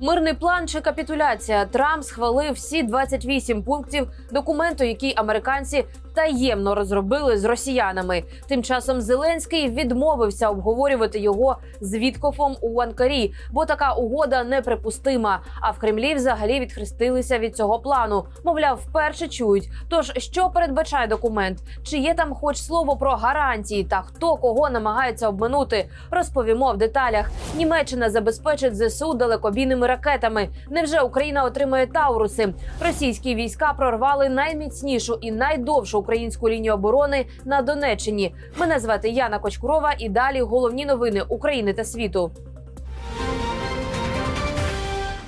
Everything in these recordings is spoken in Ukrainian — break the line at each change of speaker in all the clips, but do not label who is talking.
Мирний план чи капітуляція? Трамп схвалив всі 28 пунктів документу, який американці таємно розробили з росіянами. Тим часом Зеленський відмовився обговорювати його з Віткофом у Анкарі, бо така угода неприпустима. А в Кремлі взагалі відхрестилися від цього плану. Мовляв, вперше чують. Тож що передбачає документ? Чи є там хоч слово про гарантії та хто кого намагається обминути? Розповімо в деталях. Німеччина забезпечить ЗСУ далекобійними ракетами. Невже Україна отримає Тауруси? Російські війська прорвали найміцнішу і найдовшу українську лінію оборони на Донеччині. Мене звати Яна Кочкурова. І далі головні новини України та світу.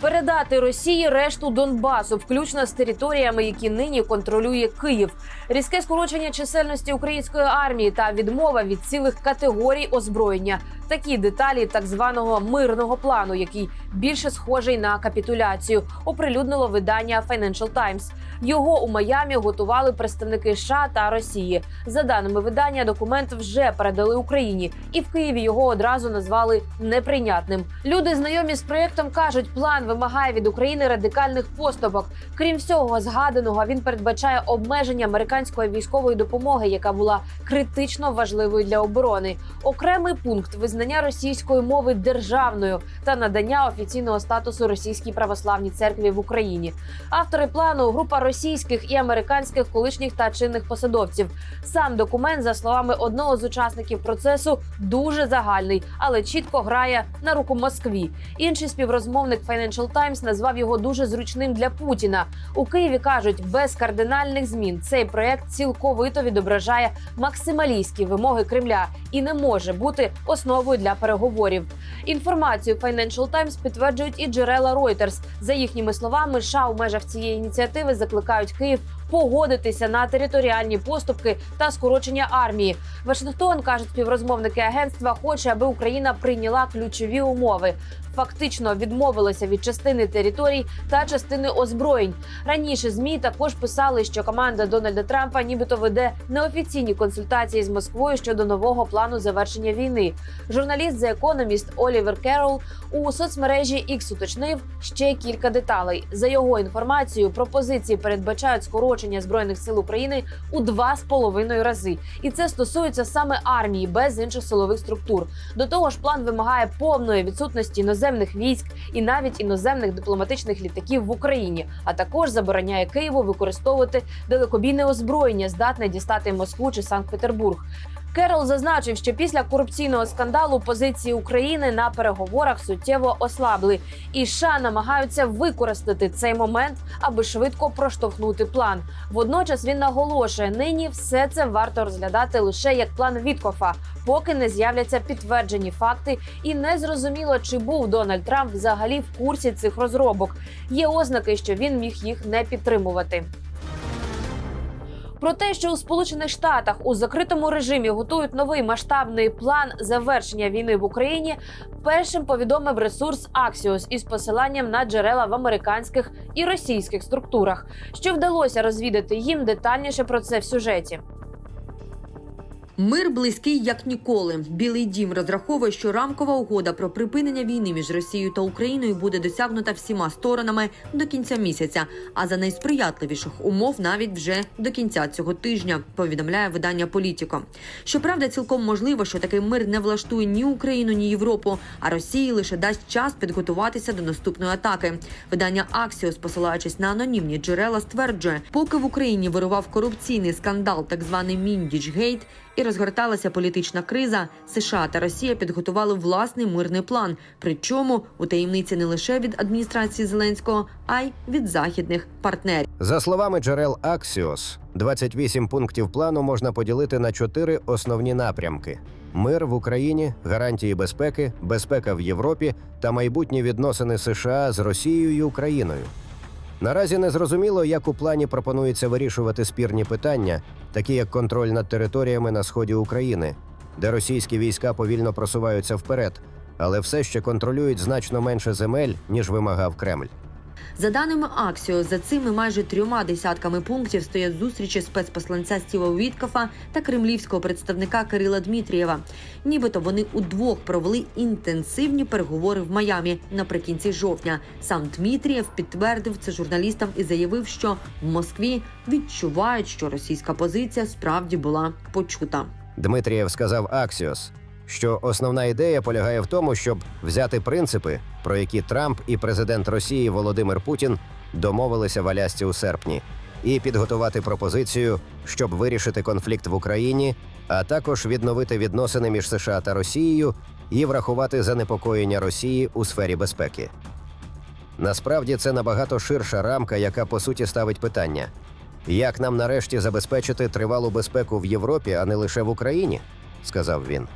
Передати Росії решту Донбасу, включно з територіями, які нині контролює Київ, різке скорочення чисельності української армії та відмова від цілих категорій озброєння. Такі деталі так званого мирного плану, який більше схожий на капітуляцію, оприлюднило видання Financial Times. Його у Майамі готували представники США та Росії. За даними видання, документ вже передали Україні, і в Києві його одразу назвали неприйнятним. Люди, знайомі з проєктом, кажуть, план вимагає від України радикальних поступок. Крім всього згаданого, він передбачає обмеження американської військової допомоги, яка була критично важливою для оборони. Окремий пункт визнання російської мови державною та надання офіційного статусу російській православній церкві в Україні. Автори плану група російських і американських колишніх та чинних посадовців. Сам документ, за словами одного з учасників процесу, дуже загальний, але чітко грає на руку Москві. Інший співрозмовник Financial Times назвав його дуже зручним для Путіна. У Києві кажуть, без кардинальних змін цей проект цілковито відображає максималістські вимоги Кремля і не може бути основою для переговорів. Інформацію Financial Times підтверджують і джерела Reuters. За їхніми словами, США у межах цієї ініціативи закликають Київ погодитися на територіальні поступки та скорочення армії. Вашингтон кажуть співрозмовники агентства, хоче, аби Україна прийняла ключові умови. Фактично відмовилася від частини територій та частини озброєнь. Раніше змі також писали, що команда Дональда Трампа нібито веде неофіційні консультації з Москвою щодо нового плану завершення війни. Журналіст The Economist Олівер Керол у соцмережі X уточнив ще кілька деталей. За його інформацією, пропозиції передбачають скорочення збройних сил України у два з половиною рази, і це стосується саме армії без інших силових структур. До того ж, план вимагає повної відсутності іноземних військ і навіть іноземних дипломатичних літаків в Україні, а також забороняє Києву використовувати далекобійне озброєння, здатне дістати Москву чи Санкт-Петербург. Керол зазначив, що після корупційного скандалу позиції України на переговорах суттєво ослабли, і США намагаються використати цей момент, аби швидко проштовхнути план. Водночас він наголошує, нині все це варто розглядати лише як план Віткофа, поки не з'являться підтверджені факти, і не зрозуміло, чи був Дональд Трамп взагалі в курсі цих розробок. Є ознаки, що він міг їх не підтримувати. Про те, що у Сполучених Штатах у закритому режимі готують новий масштабний план завершення війни в Україні, першим повідомив ресурс Axios із посиланням на джерела в американських і російських структурах. Що вдалося розвідати їм детальніше про це в сюжеті.
Мир близький як ніколи. Білий дім розраховує, що рамкова угода про припинення війни між Росією та Україною буде досягнута всіма сторонами до кінця місяця, а за найсприятливіших умов навіть вже до кінця цього тижня. Повідомляє видання Політіко. Щоправда, цілком можливо, що такий мир не влаштує ні Україну, ні Європу, а Росії лише дасть час підготуватися до наступної атаки. Видання Аксіос, посилаючись на анонімні джерела, стверджує, поки в Україні вирував корупційний скандал, так званий Міндічгейт, і розгорталася політична криза, США та Росія підготували власний мирний план. Причому у таємниці не лише від адміністрації Зеленського, а й від західних партнерів.
За словами джерел Axios, 28 пунктів плану можна поділити на чотири основні напрямки: мир в Україні, гарантії безпеки, безпека в Європі та майбутні відносини США з Росією і Україною. Наразі не зрозуміло, як у плані пропонується вирішувати спірні питання, такі як контроль над територіями на сході України, де російські війська повільно просуваються вперед, але все ще контролюють значно менше земель, ніж вимагав Кремль.
За даними Аксіо, за цими майже трьома десятками пунктів стоять зустрічі спецпосланця Стіва Віткафа та кремлівського представника Кирила Дмитрієва. Нібито вони удвох провели інтенсивні переговори в Майамі наприкінці жовтня. Сам Дмитрієв підтвердив це журналістам і заявив, що в Москві відчувають, що російська позиція справді була почута.
Дмитрієв сказав Аксіос, що основна ідея полягає в тому, щоб взяти принципи, про які Трамп і президент Росії Володимир Путін домовилися в Алясці у серпні, і підготувати пропозицію, щоб вирішити конфлікт в Україні, а також відновити відносини між США та Росією і врахувати занепокоєння Росії у сфері безпеки. Насправді це набагато ширша рамка, яка по суті ставить питання: як нам нарешті забезпечити тривалу безпеку в Європі, а не лише в Україні, сказав він.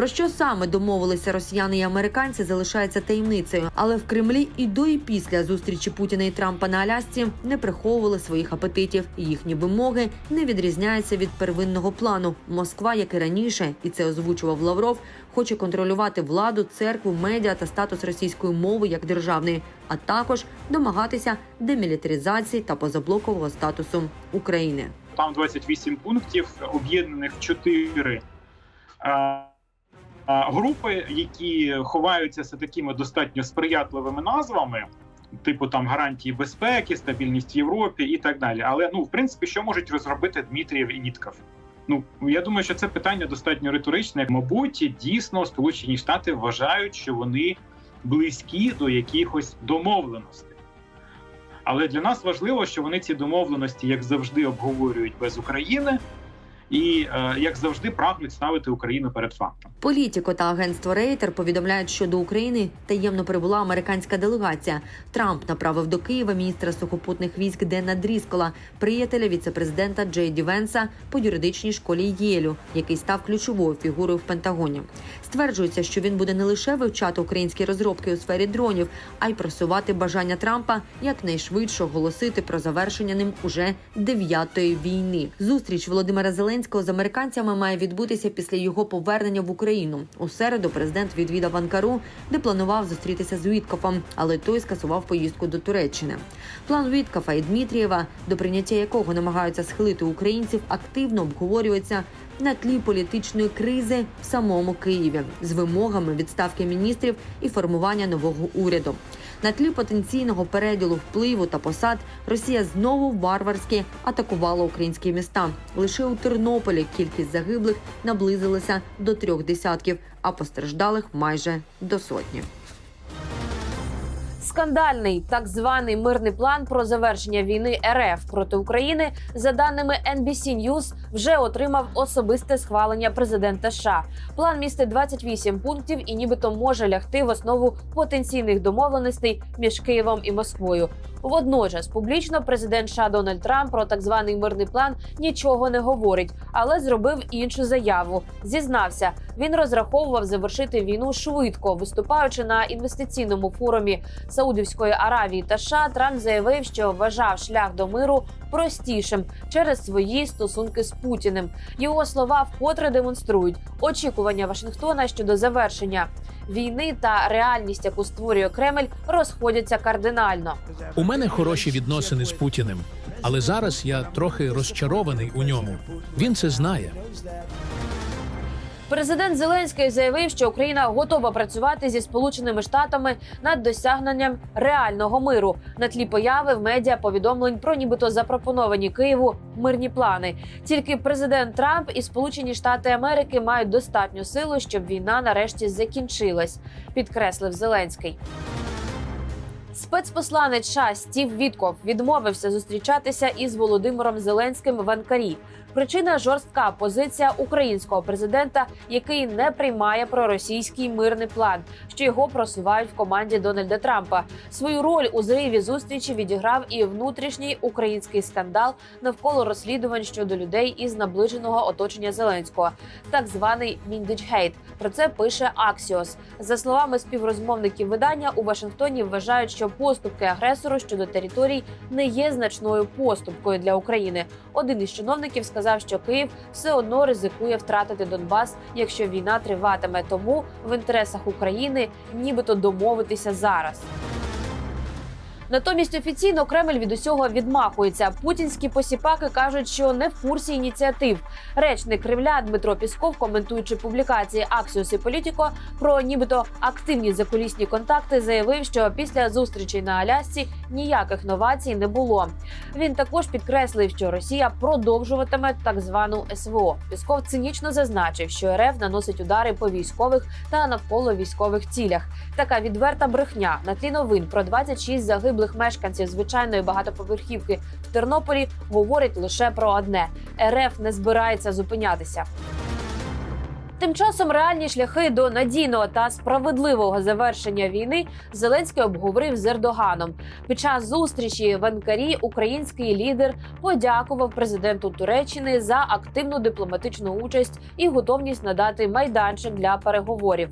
Про що саме домовилися росіяни і американці, залишається таємницею. Але в Кремлі і до і після зустрічі Путіна і Трампа на Алясці не приховували своїх апетитів. Їхні вимоги не відрізняються від первинного плану. Москва, як і раніше, і це озвучував Лавров, хоче контролювати владу, церкву, медіа та статус російської мови як державної, а також домагатися демілітаризації та позаблокового статусу України.
Там 28 пунктів, об'єднаних в 4 групи, які ховаються за такими достатньо сприятливими назвами, типу там гарантії безпеки, стабільність в Європі і так далі. Але ну, в принципі, що можуть розробити Дмитрієв і Вітков? Ну я думаю, що це питання достатньо риторичне. Мабуть, дійсно Сполучені Штати вважають, що вони близькі до якихось домовленостей. Але для нас важливо, що вони ці домовленості, як завжди, обговорюють без України, і е, як завжди прагнуть ставити Україну перед фактом.
Політіко та агентство Рейтер повідомляють, що до України таємно прибула американська делегація. Трамп направив до Києва міністра сухопутних військ Дена Дріскола, приятеля віцепрезидента Джей Ді Венса по юридичній школі Єлю, який став ключовою фігурою в Пентагоні. Стверджується, що він буде не лише вивчати українські розробки у сфері дронів, а й просувати бажання Трампа якнайшвидше оголосити про завершення ним уже дев'ятої війни. Зустріч Володимира Зеленського з американцями має відбутися після його повернення в Україну. У середу президент відвідав Анкару, де планував зустрітися з Віткофом, але той скасував поїздку до Туреччини. План Віткофа і Дмитрієва, до прийняття якого намагаються схилити українців, активно обговорюється на тлі політичної кризи в самому Києві з вимогами відставки міністрів і формування нового уряду. На тлі потенційного переділу впливу та посад Росія знову варварськи атакувала українські міста. Лише у Тернополі кількість загиблих наблизилася до трьох десятків, а постраждалих майже до сотні.
Скандальний так званий мирний план про завершення війни РФ проти України, за даними NBC News, вже отримав особисте схвалення президента США. План містить 28 пунктів і нібито може лягти в основу потенційних домовленостей між Києвом і Москвою. Водночас, публічно президент США Дональд Трамп про так званий мирний план нічого не говорить, але зробив іншу заяву. Зізнався, він розраховував завершити війну швидко, виступаючи на інвестиційному форумі Саудівської Аравії та США. Трамп заявив, що вважав шлях до миру простішим через свої стосунки з Путіним. Його слова вкотре демонструють очікування Вашингтона щодо завершення війни та реальність, яку створює Кремль, розходяться кардинально.
У мене хороші відносини з Путіним, але зараз я трохи розчарований у ньому. Він це знає.
Президент Зеленський заявив, що Україна готова працювати зі сполученими штатами над досягненням реального миру на тлі появи в медіа повідомлень про нібито запропоновані Києву мирні плани. Тільки президент Трамп і Сполучені Штати Америки мають достатню силу, щоб війна нарешті закінчилась, підкреслив Зеленський. Спецпосланець США Стів Вітков відмовився зустрічатися із Володимиром Зеленським в Анкарі. Причина жорстка позиція українського президента, який не приймає проросійський мирний план, що його просувають в команді Дональда Трампа. Свою роль у зриві зустрічі відіграв і внутрішній український скандал навколо розслідувань щодо людей із наближеного оточення Зеленського, так званий Міндичгейт. Про це пише Аксіос. За словами співрозмовників видання, у Вашингтоні вважають, що поступки агресору щодо територій не є значною поступкою для України. Один із чиновників сказав, що Київ все одно ризикує втратити Донбас, якщо війна триватиме. Тому в інтересах України нібито домовитися зараз. Натомість офіційно Кремль від усього відмахується. Путінські посіпаки кажуть, що не в курсі ініціатив. Речник Кремля Дмитро Пісков, коментуючи публікації Axios і Політіко про нібито активні закулісні контакти, заявив, що після зустрічей на Алясці ніяких новацій не було. Він також підкреслив, що Росія продовжуватиме так звану СВО. Пісков цинічно зазначив, що РФ наносить удари по військових та навколо військових цілях. Така відверта брехня на тлі новин про 26 загиблих мешканців звичайної багатоповерхівки в Тернополі говорить лише про одне: РФ не збирається зупинятися. Тим часом реальні шляхи до надійного та справедливого завершення війни Зеленський обговорив з Ердоганом. Під час зустрічі в Анкарі український лідер подякував президенту Туреччини за активну дипломатичну участь і готовність надати майданчик для переговорів.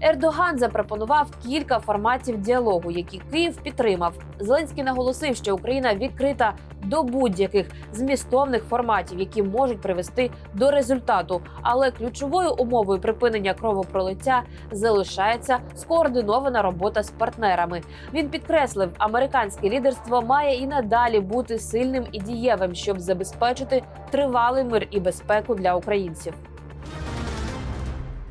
Ердоган запропонував кілька форматів діалогу, які Київ підтримав. Зеленський наголосив, що Україна відкрита до будь-яких змістовних форматів, які можуть привести до результату. Але ключовою умовою припинення кровопролиття залишається скоординована робота з партнерами. Він підкреслив, американське лідерство має і надалі бути сильним і дієвим, щоб забезпечити тривалий мир і безпеку для українців.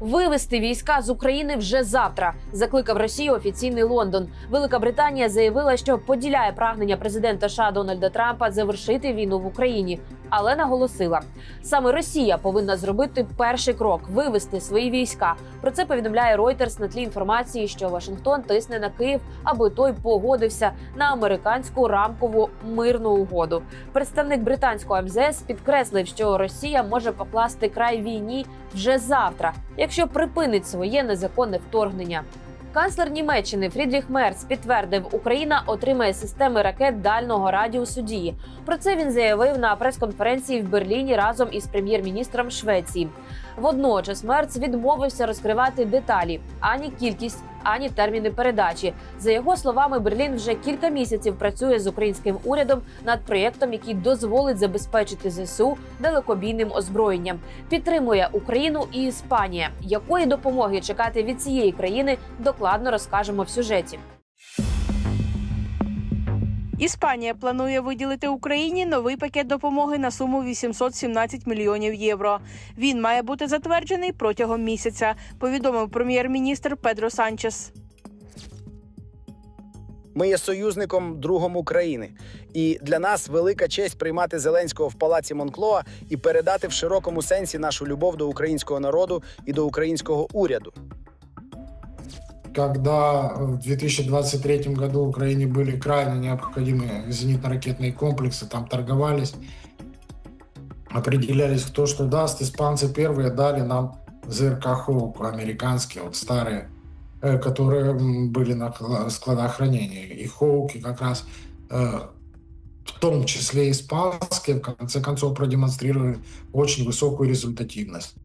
Вивести війська з України вже завтра. Закликав Росію офіційний Лондон. Велика Британія заявила, що поділяє прагнення президента США Дональда Трампа завершити війну в Україні, але наголосила, саме Росія повинна зробити перший крок вивести свої війська. Про це повідомляє Reuters на тлі інформації, що Вашингтон тисне на Київ, аби той погодився на американську рамкову мирну угоду. Представник британського МЗС підкреслив, що Росія може покласти край війні вже завтра, якщо припинить своє незаконне вторгнення. Канцлер Німеччини Фрідріх Мерц підтвердив, Україна отримає системи ракет дальнього радіусу дії. Про це він заявив на прес-конференції в Берліні разом із прем'єр-міністром Швеції. Водночас Мерц відмовився розкривати деталі ані кількість, ані терміни передачі. За його словами, Берлін вже кілька місяців працює з українським урядом над проєктом, який дозволить забезпечити ЗСУ далекобійним озброєнням. Підтримує Україну і Іспанія. Якої допомоги чекати від цієї країни, докладно розкажемо в сюжеті.
Іспанія планує виділити Україні новий пакет допомоги на суму 817 мільйонів євро. Він має бути затверджений протягом місяця. Повідомив прем'єр-міністр Педро Санчес.
Ми є союзником другом України, і для нас велика честь приймати Зеленського в палаці Монклоа і передати в широкому сенсі нашу любов до українського народу і до українського уряду.
Когда в 2023 году Украине были крайне необходимы зенитно-ракетные комплексы, там торговались, определялись, кто что даст. Испанцы первые дали нам ЗРК «Хоук» американские, вот старые, э, которые были на кла- складах хранения. И «Хоуки» как раз э, в том числе испанские, в конце концов продемонстрировали очень высокую результативность.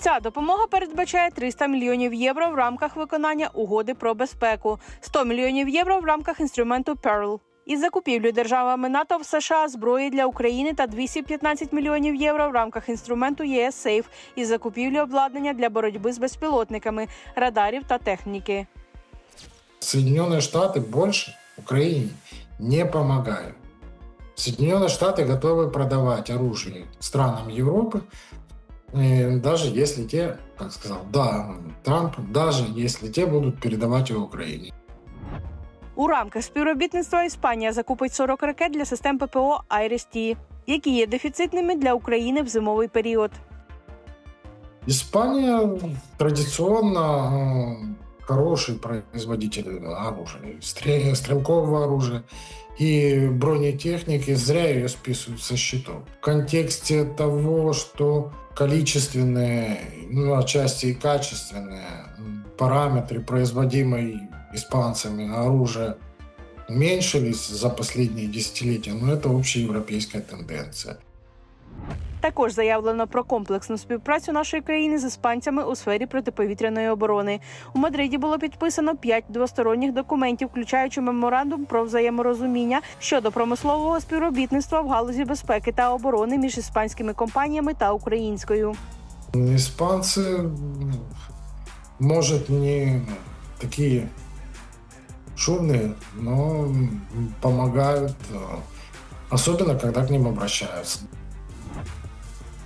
Ця допомога передбачає 300 мільйонів євро в рамках виконання угоди про безпеку, 100 мільйонів євро в рамках інструменту Pearl. Із закупівлю державами НАТО в США зброї для України та 215 мільйонів євро в рамках інструменту ЄС Сейф із закупівлі обладнання для боротьби з безпілотниками, радарів та техніки.
Соединенные Штаты больше Украине не помогают. Соединенные Штаты готовы продавать оружие странам Европы, э, даже если те, как сказал, да, Трамп, даже если те будут передавать его Украине.
У рамках співробітництва Іспанія закупить 40 ракет для систем ППО «Айрес-Ті», які є дефіцитними для України в зимовий період.
Испания традиционно э, хороший производитель оружия, стрелкового оружия и бронетехники, зря ее списывают со счетов. В контексте того, что количественные, ну, отчасти и качественные параметры производимой испанцами оружия уменьшились за последние десятилетия, но это общеевропейская тенденция.
Також заявлено про комплексну співпрацю нашої країни з іспанцями у сфері протиповітряної оборони. У Мадриді було підписано п'ять двосторонніх документів, включаючи меморандум про взаєморозуміння щодо промислового співробітництва в галузі безпеки та оборони між іспанськими компаніями та українською.
Испанцы, м, может, не такие шумные, но м, помогают, э, особенно когда к ним обращаются.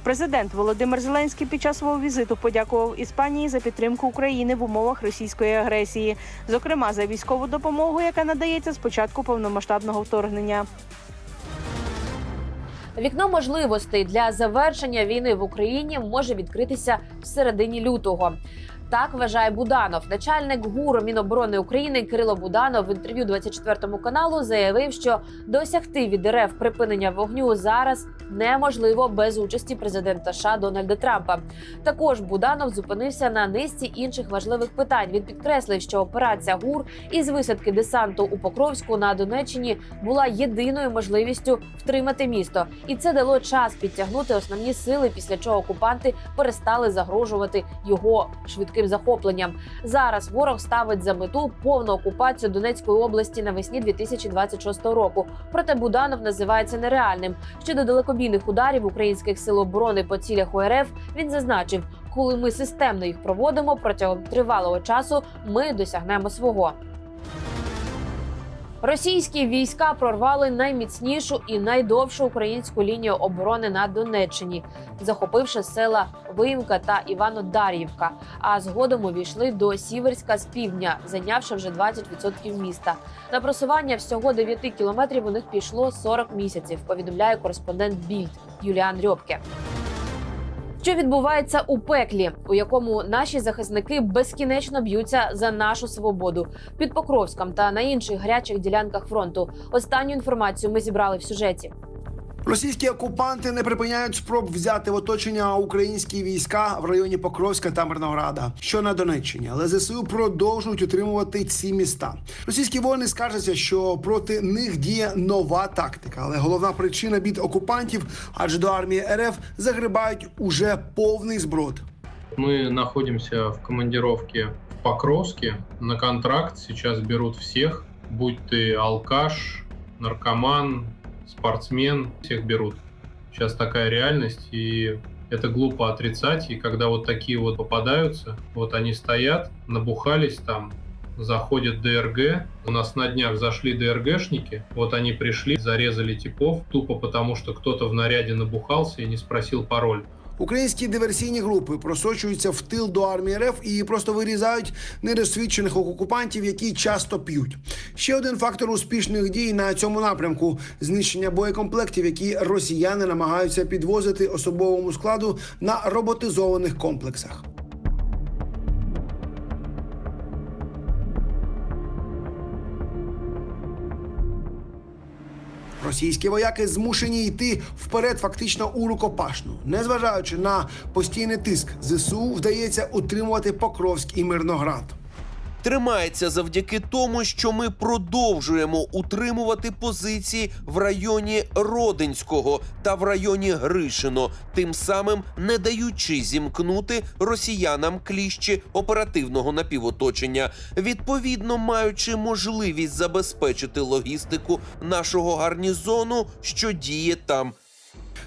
Президент Володимир Зеленський під час свого візиту подякував Іспанії за підтримку України в умовах російської агресії, зокрема за військову допомогу, яка надається з початку повномасштабного вторгнення.
Вікно можливостей для завершення війни в Україні може відкритися в середині лютого. Так вважає Буданов. Начальник ГУР Міноборони України Кирило Буданов в інтерв'ю 24 каналу заявив, що досягти від РФ припинення вогню зараз неможливо без участі президента США Дональда Трампа. Також Буданов зупинився на низці інших важливих питань. Він підкреслив, що операція ГУР із висадки десанту у Покровську на Донеччині була єдиною можливістю втримати місто, і це дало час підтягнути основні сили, після чого окупанти перестали загрожувати його швидким захопленням. Зараз ворог ставить за мету повну окупацію Донецької області навесні 2026 року. Проте Буданов називає це нереальним. Щодо далекобійних ударів українських сил оборони по цілях УРФ, він зазначив, коли ми системно їх проводимо протягом тривалого часу, ми досягнемо свого. Російські війська прорвали найміцнішу і найдовшу українську лінію оборони на Донеччині, захопивши села Виїмка та Іванодар'ївка. А згодом увійшли до Сіверська з півдня, зайнявши вже 20% міста. На просування всього 9 кілометрів у них пішло 40 місяців. Повідомляє кореспондент Більд Юліан Рьопке. Що відбувається у пеклі, у якому наші захисники безкінечно б'ються за нашу свободу під Покровськом та на інших гарячих ділянках фронту? Останню інформацію ми зібрали в сюжеті.
Російські окупанти не припиняють спроб взяти в оточення українські війська в районі Покровська та Мирнограда, що на Донеччині, але ЗСУ продовжують утримувати ці міста. Російські воїни скаржаться, що проти них діє нова тактика, але головна причина бід окупантів, адже до армії РФ загрибають уже повний зброд.
Мы находимся в командировке в Покровске. На контракт сейчас берут всех, будь ты алкаш, наркоман, спортсмен, всех берут. Сейчас такая реальность, и это глупо отрицать. И когда вот такие вот попадаются, вот они стоят, набухались там, заходят ДРГ. У нас на днях зашли ДРГшники. Вот они пришли, зарезали типов, тупо потому, что кто-то в наряде набухался и не спросил пароль.
Українські диверсійні групи просочуються в тил до армії РФ і просто вирізають недосвідчених окупантів, які часто п'ють. Ще один фактор успішних дій на цьому напрямку знищення боєкомплектів, які росіяни намагаються підвозити особовому складу на роботизованих комплексах. Російські вояки змушені йти вперед, фактично у рукопашну. Незважаючи на постійний тиск, ЗСУ вдається утримувати Покровськ і Мирноград.
Тримається завдяки тому, що ми продовжуємо утримувати позиції в районі Родинського та в районі Гришино, тим самим не даючи зімкнути росіянам кліщі оперативного напівоточення, відповідно маючи можливість забезпечити логістику нашого гарнізону, що діє там.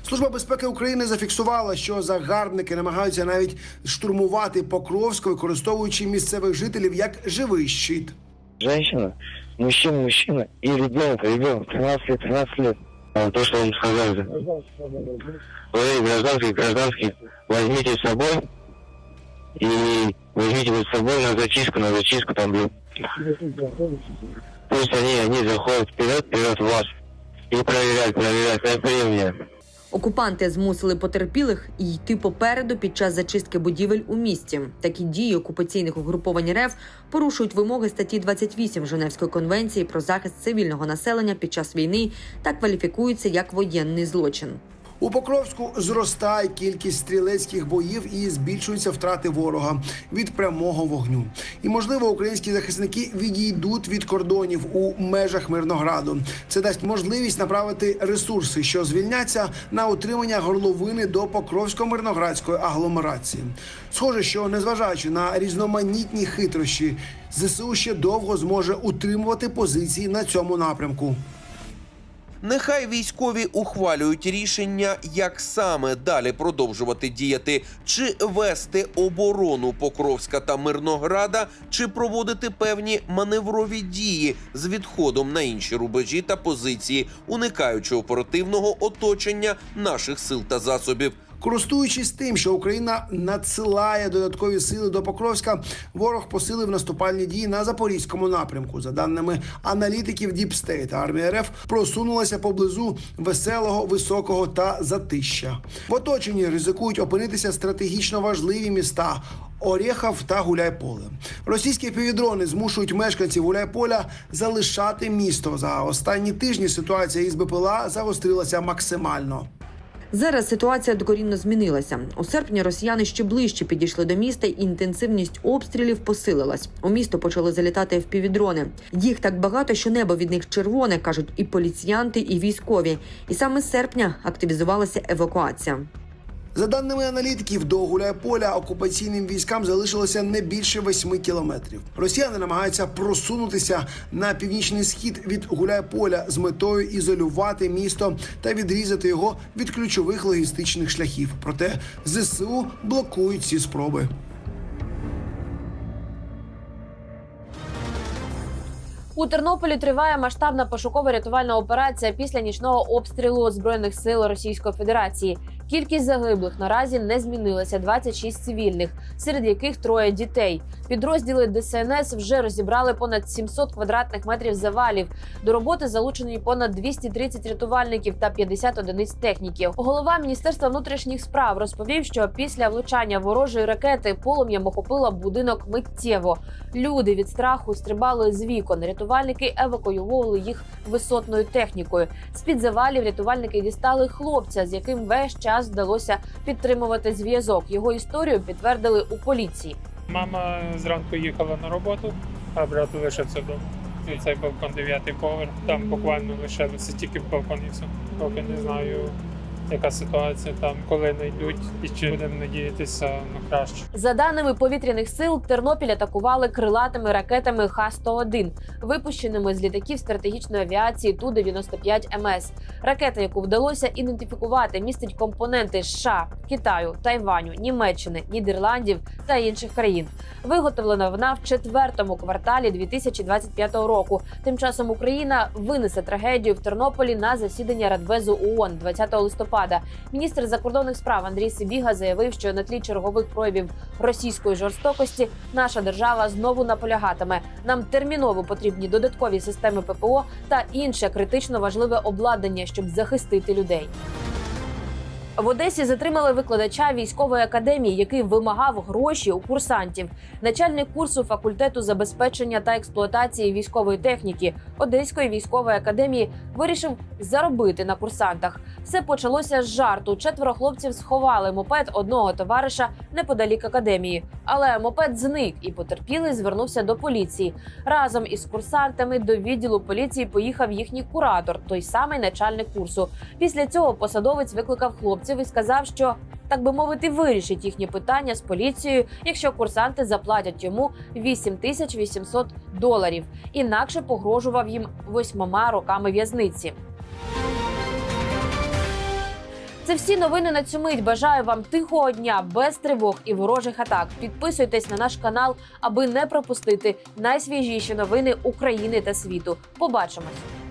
Служба безпеки України зафіксувала, що загарбники намагаються навіть штурмувати Покровськ, використовуючи місцевих жителів як живий щит.
женщина, мужчина, мужчина и ребенок, ребенок, 13 лет, 13 лет. То, что вам сказали. Вы гражданский, гражданский, возьмите с собой и возьмите вот с собой на зачистку, на зачистку там блин. Пусть они, они заходят вперед, вперед в вас и проверяют, проверяют, как времени.
Окупанти змусили потерпілих йти попереду під час зачистки будівель у місті. Такі дії окупаційних угруповань РФ порушують вимоги статті 28 Женевської конвенції про захист цивільного населення під час війни та кваліфікуються як воєнний злочин.
У Покровську зростає кількість стрілецьких боїв і збільшуються втрати ворога від прямого вогню. І можливо, українські захисники відійдуть від кордонів у межах Мирнограду. Це дасть можливість направити ресурси, що звільняться на утримання горловини до Покровсько-мирноградської агломерації. Схоже, що незважаючи на різноманітні хитрощі, ЗСУ ще довго зможе утримувати позиції на цьому напрямку.
Нехай військові ухвалюють рішення, як саме далі продовжувати діяти, чи вести оборону Покровська та Мирнограда, чи проводити певні маневрові дії з відходом на інші рубежі та позиції, уникаючи оперативного оточення наших сил та засобів.
Користуючись тим, що Україна надсилає додаткові сили до Покровська, ворог посилив наступальні дії на запорізькому напрямку. За даними аналітиків State, армія РФ просунулася поблизу веселого, високого та затища. В оточенні ризикують опинитися стратегічно важливі міста. Орєхов та Гуляйполе. Російські півдрони змушують мешканців Гуляйполя залишати місто. За останні тижні ситуація із БПЛА загострилася максимально.
Зараз ситуація докорінно змінилася. У серпні росіяни ще ближче підійшли до міста, і інтенсивність обстрілів посилилась. У місто почали залітати впівдрони. Їх так багато, що небо від них червоне, кажуть і поліціянти, і військові. І саме з серпня активізувалася евакуація.
За даними аналітиків, до Гуляйполя окупаційним військам залишилося не більше восьми кілометрів. Росіяни намагаються просунутися на північний схід від Гуляйполя з метою ізолювати місто та відрізати його від ключових логістичних шляхів. Проте ЗСУ блокують ці спроби.
У Тернополі триває масштабна пошуково-рятувальна операція після нічного обстрілу збройних сил Російської Федерації. Кількість загиблих наразі не змінилася 26 цивільних, серед яких троє дітей. Підрозділи ДСНС вже розібрали понад 700 квадратних метрів завалів. До роботи залучені понад 230 рятувальників та 50 одиниць техніки. Голова міністерства внутрішніх справ розповів, що після влучання ворожої ракети полум'ям охопило будинок миттєво. Люди від страху стрибали з вікон. Рятувальники евакуювали їх висотною технікою. З під завалів рятувальники дістали хлопця, з яким весь час вдалося підтримувати зв'язок. Його історію підтвердили у поліції.
Мама зранку їхала на роботу, а брат лишився вдома. І цей балкон дев'ятий поверх. Там буквально лишилося тільки балкон і все. Поки не знаю, яка ситуація там, коли знайдуть, і чи будемо надіятися на краще.
За даними повітряних сил, Тернопіль атакували крилатими ракетами Х-101, випущеними з літаків стратегічної авіації Ту-95 МС. Ракета, яку вдалося ідентифікувати, містить компоненти США, Китаю, Тайваню, Німеччини, Нідерландів та інших країн. Виготовлена вона в четвертому кварталі 2025 року. Тим часом Україна винесе трагедію в Тернополі на засідання Радбезу ООН 20 листопада. Міністр закордонних справ Андрій Сибіга заявив, що на тлі чергових проявів російської жорстокості наша держава знову наполягатиме. Нам терміново потрібні додаткові системи ППО та інше критично важливе обладнання, щоб захистити людей. В Одесі затримали викладача військової академії, який вимагав гроші у курсантів. Начальник курсу факультету забезпечення та експлуатації військової техніки Одеської військової академії вирішив заробити на курсантах. Все почалося з жарту. Четверо хлопців сховали мопед одного товариша неподалік академії, але мопед зник і потерпілий звернувся до поліції. Разом із курсантами до відділу поліції поїхав їхній куратор, той самий начальник курсу. Після цього посадовець викликав хлопців і сказав, що так би мовити, вирішить їхні питання з поліцією, якщо курсанти заплатять йому 8800 доларів. Інакше погрожував їм восьмома роками в'язниці. Це всі новини на цю мить. Бажаю вам тихого дня без тривог і ворожих атак. Підписуйтесь на наш канал, аби не пропустити найсвіжіші новини України та світу. Побачимось.